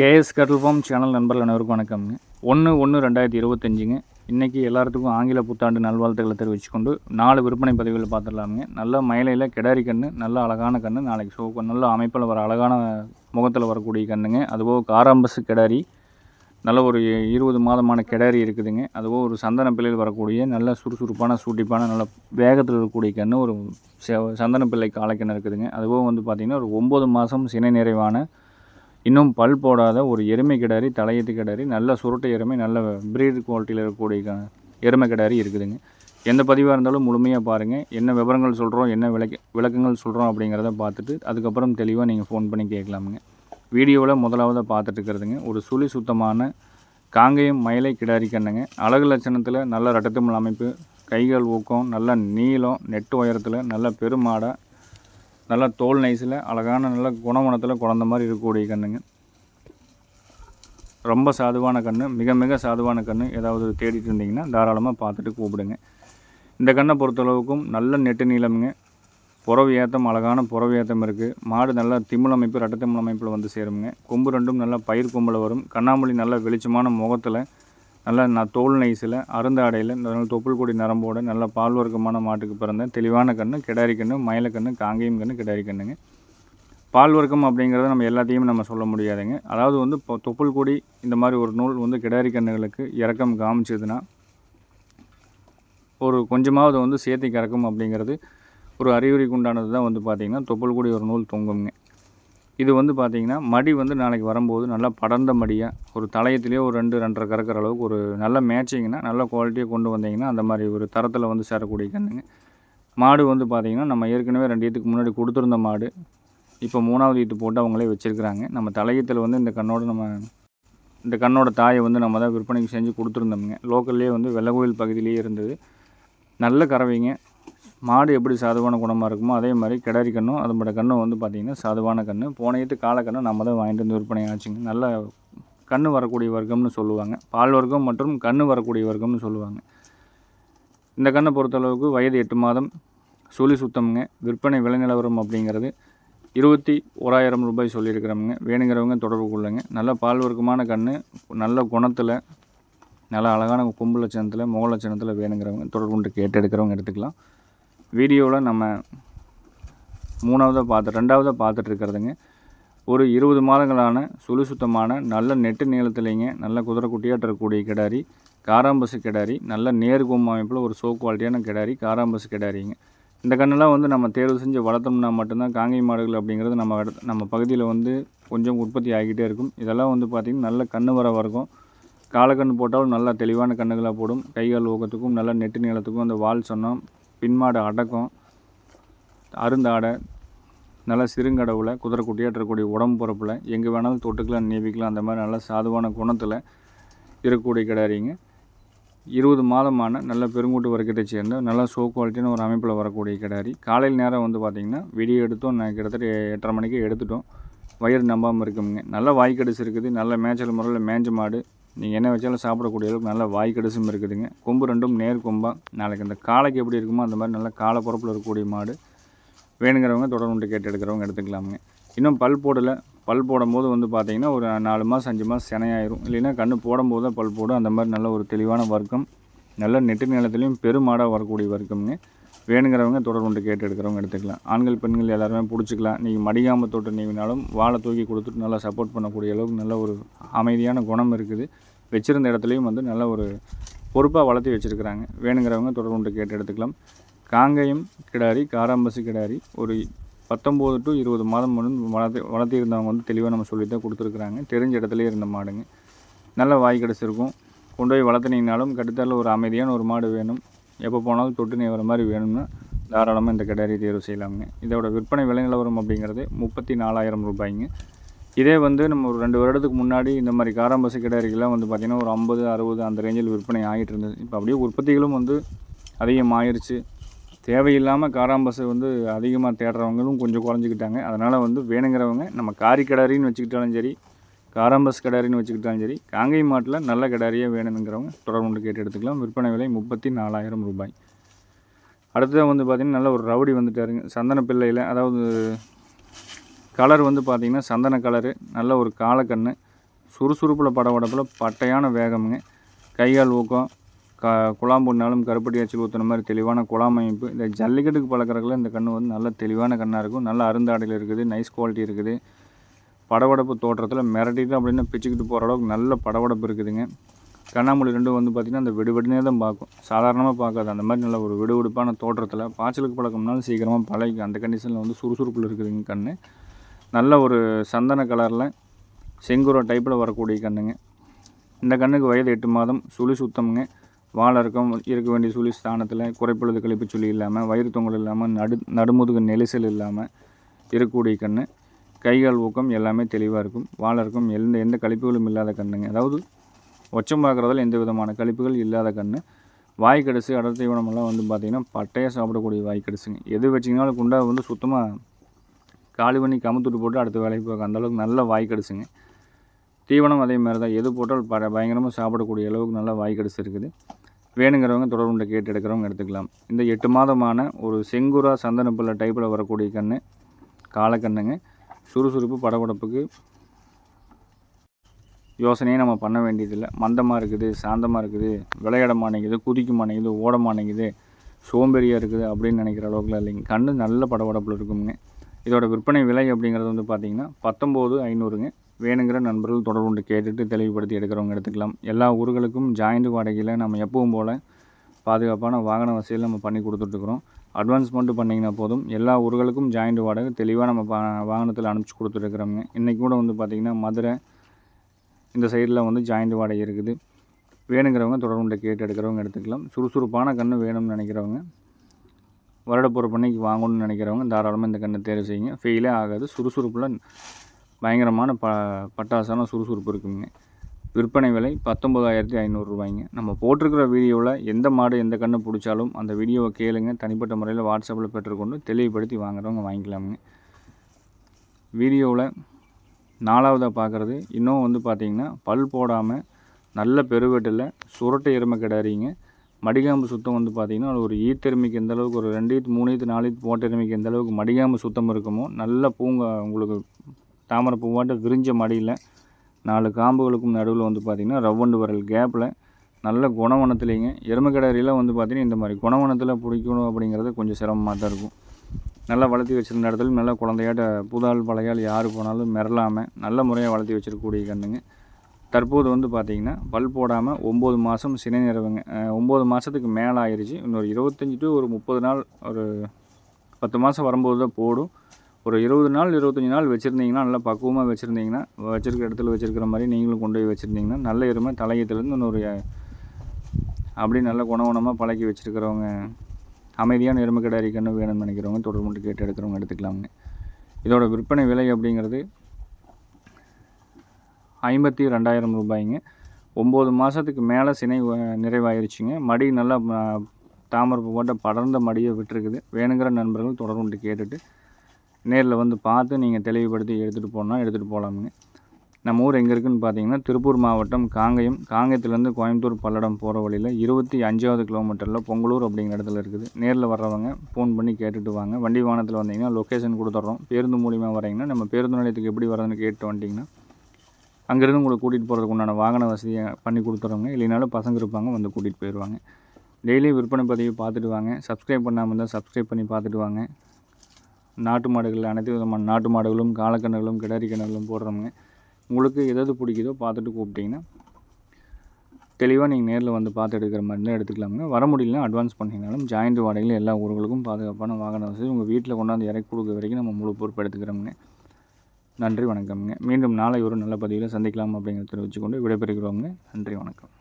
KS கட்டில் form channel நண்பர்கள் அனைவருக்கும் வணக்கம்ங்க. ஒன்று ஒன்று ரெண்டாயிரத்தி இருபத்தஞ்சுங்க. இன்றைக்கி எல்லாத்துக்கும் ஆங்கில புத்தாண்டு நல்வாழ்த்துக்களை தெரிவிச்சுக்கொண்டு நாலு விற்பனை பதிவுகள் பார்த்துடலாமுங்க. நல்ல மயிலையில் கிடாரி கன்று நல்ல அழகான கன்று நாளைக்கு ஷோ நல்ல அமைப்பில் வர அழகான முகத்தில் வரக்கூடிய கன்றுங்க அதுபோக காராம்பஸ் கிடாரி நல்ல ஒரு இருபது மாதமான கிடாரி இருக்குதுங்க. அதுபோக ஒரு சந்தன பிள்ளையில் வரக்கூடிய நல்ல சுறுசுறுப்பான சூட்டிப்பான நல்ல வேகத்தில் இருக்கக்கூடிய கன்று ஒரு சந்தன பிள்ளை காளைக்கன்று இருக்குதுங்க. அதுபோக வந்து பார்த்திங்கன்னா ஒரு ஒம்பது மாதம் சினை நிறைவான இன்னும் பல் போடாத ஒரு எருமை கிடாரி தலையத்து கிடாரி நல்ல சுருட்டை எருமை நல்ல பிரீட் குவாலிட்டியில் இருக்கக்கூடிய க- எருமை கிடாரி இருக்குதுங்க. எந்த பதிவாக இருந்தாலும் முழுமையாக பாருங்கள் என்ன விவரங்கள் சொல்கிறோம் என்ன விளக்க விளக்கங்கள் சொல்கிறோம் அப்படிங்கிறத பார்த்துட்டு அதுக்கப்புறம் தெளிவாக நீங்கள் ஃபோன் பண்ணி கேட்கலாமுங்க. வீடியோவில் முதலாவதாக பார்த்துட்டு இருக்கிறதுங்க. ஒரு சுழி சுத்தமான காங்கேயம் மயிலை கிடாரி கண்ணுங்க. அழகு லட்சணத்தில் நல்ல ரட்டத்துமல் அமைப்பு கைகள் ஊக்கம் நல்ல நீளம் நெட்டு உயரத்தில் நல்ல பெருமாடாக நல்லா தோல் நைஸில் அழகான நல்ல குணமனத்தில் குழந்த மாதிரி இருக்கக்கூடிய கண்ணுங்க. ரொம்ப சாதுவான கன்று மிக மிக சாதுவான கன்று ஏதாவது தேடிட்டு இருந்தீங்கன்னா தாராளமாக பார்த்துட்டு கூப்பிடுங்க. இந்த கண்ணை பொறுத்தளவுக்கும் நல்ல நெட்டு நீளமுங்க. புறவு ஏத்தம் அழகான புறவு ஏத்தம் இருக்குது மாடு நல்லா திமிழ் அமைப்பு ரெட்டை அமைப்பில் வந்து சேருங்க கொம்பு ரெண்டும் நல்லா பயிர் கொம்பில் வரும். கண்ணாமொழி நல்ல வெளிச்சமான முகத்தில் நல்லா நான் தோல் நைஸில் அருந்த ஆடையில் நல்ல தொப்புள் கொடி நரம்போட நல்ல பால் வர்க்கமான மாட்டுக்கு பிறந்தேன். தெளிவான கன்று கிடாரி கன்று மயிலக்கன்று காங்கேயம் கன்று கிடாரி கன்றுங்க பால் வர்க்கம் அப்படிங்கிறத நம்ம எல்லாத்தையும் நம்ம சொல்ல முடியாதுங்க. அதாவது வந்து இப்போ தொப்புள் கொடி இந்த மாதிரி ஒரு நூல் வந்து கிடாரி கன்றுகளுக்கு இறக்கம் காமிச்சதுன்னா ஒரு கொஞ்சமாவது வந்து சேர்த்தி கறக்கும் அப்படிங்கிறது ஒரு அறிகுறிக்கு உண்டானது தான் வந்து பார்த்திங்கன்னா தொப்புள் கொடி ஒரு நூல் தொங்குங்க. இது வந்து பார்த்திங்கன்னா மடி வந்து நாளைக்கு வரும்போது நல்லா படர்ந்த மடியாக ஒரு தலையத்துலேயே ஒரு ரெண்டு ரெண்டரை கறக்கிற அளவுக்கு ஒரு நல்ல மேட்சிங்னா நல்ல குவாலிட்டியாக கொண்டு வந்தீங்கன்னா அந்த மாதிரி ஒரு தரத்தில் வந்து சேரக்கூடிய கண்ணுங்க மாடு வந்து பார்த்திங்கன்னா நம்ம ஏற்கனவே ரெண்டு ஈத்துக்கு முன்னாடி கொடுத்துருந்த மாடு. இப்போ மூணாவது ஈத்து போட்டு அவங்களே வச்சுருக்குறாங்க. நம்ம தலையத்தில் வந்து இந்த கண்ணோட நம்ம இந்த கண்ணோட தாயை வந்து நம்ம தான் விற்பனைக்கு செஞ்சு கொடுத்துருந்தோமுங்க. லோக்கல்லே வந்து வெள்ளகோயில் பகுதியிலேயே இருந்தது. நல்ல கறவைங்க. மாடு எப்படி சாதுவான குணமாக இருக்குமோ அதே மாதிரி கிடாரி கண்ணும் அதோட கண்ணும் வந்து பார்த்திங்கன்னா சாதுவான கன்று போனையத்து காலக்கண்ணு நம்ம தான் வாங்கிட்டு வந்து விற்பனை ஆச்சுங்க. நல்ல கன்று வரக்கூடிய வர்க்கம்னு சொல்லுவாங்க. பால் வர்க்கம் மற்றும் கன்று வரக்கூடிய வர்க்கம்னு சொல்லுவாங்க. இந்த கண்ணை பொறுத்தளவுக்கு வயது எட்டு மாதம். சுழி சுத்தம்ங்க. விற்பனை விலை நிலவரம் அப்படிங்கிறது இருபத்தி ஓராயிரம் ரூபாய் சொல்லியிருக்கிறவங்க வேணுங்கிறவங்க தொடர்பு கொள்ளுங்க. நல்ல பால் வர்க்கமான கன்று நல்ல குணத்தில் நல்ல அழகான கொம்பு லட்சணத்தில் முக லட்சணத்தில் வேணுங்கிறவங்க தொடர்பு கொண்டு கேட்டு எடுக்கிறவங்க எடுத்துக்கலாம். வீடியோவில் நம்ம மூணாவதாக பார்த்து ரெண்டாவதாக பார்த்துட்டு இருக்கிறதுங்க. ஒரு இருபது மாதங்களான சுழு சுத்தமான நல்ல நெட்டு நீளத்துலேங்க நல்ல குதிரை இருக்கக்கூடிய கிடாரி காராம்பசு கிடாரி நல்ல நேர்கொம்பு அமைப்பில் ஒரு சோ குவாலிட்டியான கிடாரி காராம்பசு கிடாரிங்க. இந்த கண்ணெல்லாம் வந்து நம்ம தேர்வு செஞ்சு வளர்த்தோம்னா மட்டும்தான் காங்கை மாடுகள் அப்படிங்கிறது நம்ம நம்ம பகுதியில் வந்து கொஞ்சம் உற்பத்தி ஆகிக்கிட்டே இருக்கும். இதெல்லாம் வந்து பார்த்திங்கன்னா நல்ல கண்ணு வர வரைக்கும் காலக்கண்ணு போட்டாலும் நல்லா தெளிவான கண்ணுகளாக போடும். கைகால் ஊக்கத்துக்கும் நல்ல நெட்டு நீளத்துக்கும் அந்த வால் சொன்னோம் பின்மாடு அடக்கம் அருந்தாடை நல்ல சிறுங்கடவுல குதிரை குட்டியாட்ட உடம்பு பொறப்பில் எங்கே வேணாலும் தொட்டுக்கலாம் நீவிக்கலாம் அந்த மாதிரி நல்ல சாதுவான குணத்தில் இருக்கக்கூடிய கிடாரிங்க. இருபது மாதமான நல்ல பெருங்கூட்டு வர்க்கத்தை சேர்ந்த நல்ல ஷோ குவாலிட்டியான ஒரு அமைப்பில் வரக்கூடிய கிடாரி. காலையில் நேரம் வந்து பார்த்திங்கன்னா விடிய எடுத்தோம் நான் கிட்டத்தட்ட எட்டரை மணிக்கு எடுத்துட்டோம். வயிறு நம்பாமல் இருக்குங்க நல்ல வாய்க்கடிச்சு இருக்குது நல்ல மேய்ச்சல் முறையில் மேஞ்ச மாடு நீங்கள் என்ன வச்சாலும் சாப்பிடக்கூடிய அளவுக்கு நல்ல வாய்க்கடிசும் இருக்குதுங்க. கொம்பு ரெண்டும் நேர் கொம்பாக நாளைக்கு அந்த காளைக்கு எப்படி இருக்குமோ அந்த மாதிரி நல்ல காலை பொறப்பில் இருக்கக்கூடிய மாடு. வேணுங்கிறவங்க தொடர்ந்து கேட்டு எடுக்கிறவங்க எடுத்துக்கலாமுங்க. இன்னும் பல் போடலை. பல் போடும்போது வந்து பார்த்திங்கன்னா ஒரு நாலு மாதம் அஞ்சு மாதம் சினையாயிரும். இல்லைன்னா கண்ணு போடும்போது தான் பல் போடும். அந்த மாதிரி நல்ல ஒரு தெளிவான வர்க்கம். நல்ல நெட்டு நிலத்துலேயும் பெருமாடாக வரக்கூடிய வர்க்கம்ங்க. வேணுங்கிறவங்க தொடர்ந்து கேட்டு எடுக்கிறவங்க எடுத்துக்கலாம். ஆண்கள் பெண்கள் எல்லாருமே பிடிச்சிக்கலாம். நீங்கள் மடிகாம தொட்டு நீவினாலும் வாழை தூக்கி கொடுத்துட்டு நல்லா சப்போர்ட் பண்ணக்கூடிய அளவுக்கு நல்ல ஒரு அமைதியான குணம் இருக்குது. வச்சுருந்த இடத்துலையும் வந்து நல்ல ஒரு பொறுப்பாக வளர்த்தி வச்சுருக்கிறாங்க. வேணுங்கிறவங்க தொடர்ந்து கேட்டு எடுத்துக்கலாம். காங்கயம் கிடாரி காராம்பசு கிடாரி ஒரு பத்தொம்போது டு இருபது மாதம் வந்து வளர்த்து வளர்த்திருந்தவங்க வந்து தெளிவாக நம்ம சொல்லி தான் கொடுத்துருக்குறாங்க. தெரிஞ்ச இடத்துலையே இருந்த மாடுங்க. நல்ல வாய் கிடச்சிருக்கும். கொண்டு போய் வளர்த்துனீங்கனாலும் கட்டுத்தரில் ஒரு அமைதியான ஒரு மாடு வேணும். எப்போ போனாலும் தொட்டு நேவர மாதிரி வேணும்னா தாராளமாக இந்த கிடாரி தேர்வு செய்யலாமுங்க. இதோட விற்பனை விலை நிலவரம் அப்படிங்கிறது முப்பத்தி நாலாயிரம் ரூபாய்ங்க. இதே வந்து நம்ம ஒரு ரெண்டு வருடத்துக்கு முன்னாடி இந்த மாதிரி காராம்பசு கிடாரிகள்லாம் வந்து பார்த்திங்கன்னா ஒரு ஐம்பது அறுபது அந்த ரேஞ்சில் விற்பனை ஆகிட்டு இருந்தது. இப்போ அப்படியே உற்பத்திகளும் வந்து அதிகமாகிருச்சு தேவையில்லாமல் காராம்பசு வந்து அதிகமாக தேடுறவங்களும் கொஞ்சம் குறைஞ்சிக்கிட்டாங்க. அதனால் வந்து வேணுங்கிறவங்க நம்ம காரி கிடாரின்னு வச்சுக்கிட்டாலும் சரி காராம்பஸ் கிடாரின்னு வச்சுக்கிட்டாலும் சரி காங்கை மாட்டில் நல்ல கிடாரியாக வேணுங்கிறவங்க தொடர்பு கேட்டு எடுத்துக்கலாம். விற்பனை விலை முப்பத்தி நாலாயிரம் ரூபாய். அடுத்தது வந்து பார்த்திங்கன்னா நல்ல ஒரு ரவுடி வந்துட்டாருங்க. சந்தன பிள்ளையில் அதாவது கலர் வந்து பார்த்திங்கன்னா சந்தன கலரு நல்ல ஒரு காலக்கண்ணு சுறுசுறுப்பில் படபடப்பில் பட்டையான வேகமுங்க. கைகால் ஊக்கம் க குழாம் போனாலும் கருப்பட்டி அச்சு ஊற்றுன மாதிரி தெளிவான குழாம் அமைப்பு. இந்த ஜல்லிக்கட்டுக்கு பழக்கிறதுல இந்த கன்று வந்து நல்ல தெளிவான கண்ணாக இருக்கும். நல்ல அருந்தாடையில் இருக்குது நைஸ் குவாலிட்டி இருக்குது. படவடப்பு தோற்றத்தில் மிரட்டிட்டு அப்படின்னு பிச்சுக்கிட்டு போகிற அளவுக்கு நல்ல படவடப்பு இருக்குதுங்க. கண்ணாமூலி ரெண்டும் வந்து பார்த்திங்கன்னா அந்த விடுவிடுனே தான் பார்க்கும். சாதாரணமாக பார்க்காது. அந்த மாதிரி நல்ல ஒரு விடுவிடுப்பான தோற்றத்தில் பாய்ச்சலுக்கு பழக்கம்னாலும் சீக்கிரமாக பழகிக்கும் அந்த கண்டிஷனில் வந்து சுறுசுறுப்பில் இருக்குதுங்க கன்று நல்ல ஒரு சந்தன கலரில் செங்குரோ டைப்பில் வரக்கூடிய கண்ணுங்க. இந்த கண்ணுக்கு வயது எட்டு மாதம் சுழி சுத்தம்ங்க. வாழை இருக்கும் இருக்க வேண்டிய சுழி ஸ்தானத்தில் குறைப்பொழுது கழிப்பு சுழி இல்லாமல் வயிறு தொங்கல் இல்லாமல் நடு நடுமுதுகு நெரிசல் இல்லாமல் இருக்கக்கூடிய கன்று கைகால் ஊக்கம் எல்லாமே தெளிவாக இருக்கும். வாழை இருக்கும். எந்த எந்த கழிப்புகளும் இல்லாத கண்ணுங்க. அதாவது ஒச்சம் பார்க்குறதால எந்த விதமான கழிப்புகள் இல்லாத கன்று வாய் கடிசு அடர் தீவனமெல்லாம் வந்து பார்த்திங்கன்னா பட்டையாக சாப்பிடக்கூடிய வாய் கடிசுங்க. எது வச்சிங்கனாலும் குண்டா வந்து சுத்தமாக காலி பண்ணி கமுத்துட்டு போட்டு அடுத்த வேலைக்கு போக அந்தளவுக்கு நல்ல வாய் கடிசுங்க. தீவனம் அதே மாதிரி தான் எது போட்டால் ப பயங்கரமாக சாப்பிடக்கூடிய அளவுக்கு நல்லா வாய் கடிச்சு இருக்குது. வேணுங்கிறவங்க தொடர்புண்ட கேட்டு எடுக்கிறவங்க எடுத்துக்கலாம். இந்த எட்டு மாதமான ஒரு செங்குரா சந்தனப்பில் டைப்பில் வரக்கூடிய கன்று காலக்கண்ணுங்க. சுறுசுறுப்பு படபடப்புக்கு யோசனையே நம்ம பண்ண வேண்டியதில்லை. மந்தமாக இருக்குது சாந்தமாக இருக்குது விளையாட மாட்டேங்குது குதிக்க மாட்டேங்குது ஓட மாட்டேங்குது சோம்பேறியாக இருக்குது அப்படின்னு நினைக்கிற அளவுக்குலாம் இல்லைங்க கண்ணு நல்ல படபடப்பில் இருக்குங்க இதோட விற்பனை விலை அப்படிங்கிறது வந்து பார்த்திங்கன்னா பத்தொம்போது ஐநூறுங்க. வேணுங்கிற நண்பர்கள் தொடர்பு கொண்டு கேட்டுட்டு தெளிவுபடுத்தி எடுக்கிறவங்க எடுத்துக்கலாம். எல்லா ஊர்களுக்கும் ஜாயிண்ட் வாடகையில் நம்ம எப்பவும் போல் பாதுகாப்பான வாகன வசதியில் நம்ம பண்ணி கொடுத்துட்ருக்குறோம் அட்வான்ஸ் மட்டும் பண்ணிங்கன்னா போதும். எல்லா ஊர்களுக்கும் ஜாயிண்ட் வாடகை தெளிவாக நம்ம வாகனத்தில் அனுப்பிச்சி கொடுத்துருக்குறோங்க இன்றைக்கி கூட வந்து பார்த்திங்கன்னா மதுரை இந்த சைடில் வந்து ஜாயிண்ட் வாடகை இருக்குது. வேணுங்கிறவங்க தொடர்புண்ட கேட்டு எடுக்கிறவங்க எடுத்துக்கலாம். சுறுசுறுப்பான கன்று வேணும்னு நினைக்கிறவங்க வருடப்பொறு பண்ணிக்கு வாங்கணும்னு நினைக்கிறவங்க தாராளமாக இந்த கண்ணை தேர்வு செய்யுங்க. ஃபெயிலே ஆகாது. சுறுசுறுப்பில் பயங்கரமான ப பட்டாசான சுறுசுறுப்பு இருக்குங்க. விற்பனை விலை பத்தொம்பதாயிரத்தி ஐநூறுரூவாய்ங்க நம்ம போட்டிருக்கிற வீடியோவில் எந்த மாடு எந்த கன்று பிடிச்சாலும் அந்த வீடியோவை கேளுங்க. தனிப்பட்ட முறையில் வாட்ஸ்அப்பில் பெற்றுக்கொண்டு தெளிவுபடுத்தி வாங்குறவங்க வாங்கிக்கலாமுங்க. வீடியோவில் நாலாவதாக பார்க்குறது இன்னும் வந்து பார்த்திங்கன்னா பல் போடாமல் நல்ல பெருவெட்டில் சுரட்டை எருமை கிடாரிங்க மடிகாம்பு சுத்தம் வந்து பார்த்திங்கன்னா ஒரு ஈத்தெருமைக்கு எந்த அளவுக்கு ஒரு ரெண்டு ஈத்து மூணு ஈத்து நாலு ஈத்து போட்ட எருமைக்கு எந்த அளவுக்கு மடிகாம்பு சுத்தம் இருக்குமோ நல்ல பூங்க உங்களுக்கு தாமரை பூவாட்ட விரிஞ்ச மடியில் நாலு காம்புகளுக்கும் நடுவில் வந்து பார்த்திங்கன்னா ரவ்வண்டு வரல் கேப்பில் நல்ல குணவனத்துலேங்க. எருமை வந்து பார்த்திங்கன்னா இந்த மாதிரி குணவனத்தில் பிடிக்கணும் அப்படிங்கிறது கொஞ்சம் சிரமமாக தான் இருக்கும். நல்லா வளர்த்தி வச்சுருந்த இடத்துல நல்லா குழந்தையாட்ட புதால் பழையால் யார் போனாலும் மிரளாமல் நல்ல முறையாக வளர்த்தி வச்சுருக்கக்கூடிய கண்ணுங்க தற்போது வந்து பார்த்திங்கன்னா பல் போடாமல் ஒம்பது மாதம் சினை நிறவுங்க. ஒம்பது மாதத்துக்கு மேலே ஆயிடுச்சு இன்னொரு இருபத்தஞ்சி டு ஒரு முப்பது நாள் ஒரு பத்து மாதம் வரும்போது தான் போடும். ஒரு இருபது நாள் இருபத்தஞ்சி நாள் வச்சுருந்தீங்கன்னா நல்லா பக்குவமாக வச்சுருந்தீங்கன்னா வச்சுருக்க இடத்துல வச்சுருக்கிற மாதிரி நீங்களும் கொண்டு போய் வச்சுருந்தீங்கன்னா நல்ல எருமை தலையத்துலேருந்து இன்னொரு அப்படி நல்ல குணகுணமாக பழக்கி வச்சுருக்கிறவங்க அமைதியான எருமை கிடாரி கன்று வேணும்னு நினைக்கிறவங்க தொடர்பு மட்டும் கேட்டு எடுக்கிறவங்க எடுத்துக்கலாங்க. இதோட விற்பனை விலை அப்படிங்கிறது ஐம்பத்தி ரெண்டாயிரம் ரூபாய்ங்க. ஒம்பது மாதத்துக்கு மேலே சினை நிறைவாயிருச்சுங்க. மடி நல்லா தாமரை போட்ட படர்ந்த மடியை விட்டுருக்குது. வேணுங்கிற நண்பர்கள் தொடர்பு கேட்டுட்டு நேரில் வந்து பார்த்து நீங்கள் தெளிவுபடுத்தி எடுத்துகிட்டு போனால் எடுத்துகிட்டு போகலாமுங்க நம்ம ஊர் எங்கே இருக்குதுன்னு பார்த்தீங்கன்னா திருப்பூர் மாவட்டம் காங்கயம். காங்கயத்துலேருந்து கோயம்புத்தூர் பல்லடம் போகிற வழியில் இருபத்தி அஞ்சாவது கிலோமீட்டரில் பொங்கலூர் அப்படிங்கிற இடத்துல இருக்குது. நேரில் வர்றவங்க ஃபோன் பண்ணி கேட்டுட்டு வாங்க. வண்டி வாகனத்தில் வந்தீங்கன்னா லொக்கேஷன் கொடுத்துட்றோம் பேருந்து மூலியமாக வரீங்கன்னா நம்ம பேருந்து நிலையத்துக்கு எப்படி வரதுன்னு கேட்டு வந்துட்டிங்கன்னா அங்கேருந்து உங்களை கூட்டிகிட்டு போகிறதுக்கு உண்டான வாகன வசதியை பண்ணி கொடுத்துறவங்க இல்லைனாலும் பசங்க இருப்பாங்க வந்து கூட்டிகிட்டு போயிடுவாங்க டெய்லி விற்பனை பதிவு பார்த்துட்டு வாங்க. சப்ஸ்கிரைப் பண்ணாமல் இருந்தால் சப்ஸ்கிரைப் பண்ணி பார்த்துட்டு வாங்க. நாட்டு மாடுகள் அனைத்து விதமான நாட்டு மாடுகளும் காலக்கண்ணுகளும் கிடாரி கிணறுகளும் போடுறவங்க. உங்களுக்கு எதாவது பிடிக்குதோ பார்த்துட்டு கூப்பிட்டிங்கன்னா தெளிவாக நீங்கள் நேரில் வந்து பார்த்து எடுக்கிற மாதிரி தான் எடுத்துக்கலாமுங்க. வர முடியலனா அட்வான்ஸ் பண்ணிங்கனாலும் ஜாயிண்ட் வாடகையில் எல்லா ஊர்களுக்கும் பாதுகாப்பான வாகன வசதி உங்கள் வீட்டில் கொண்டாந்து இறக்கி கொடுக்க வரைக்கும் நம்ம முழு பொறுப்பு எடுத்துக்கிறோமுங்க. நன்றி வணக்கம்ங்க. மீண்டும் நாளை ஒரு நல்ல பதிவில் சந்திக்கலாம் அப்படிங்கிறத வச்சுக்கொண்டு விடைபெறுகிறோங்க நன்றி வணக்கம்.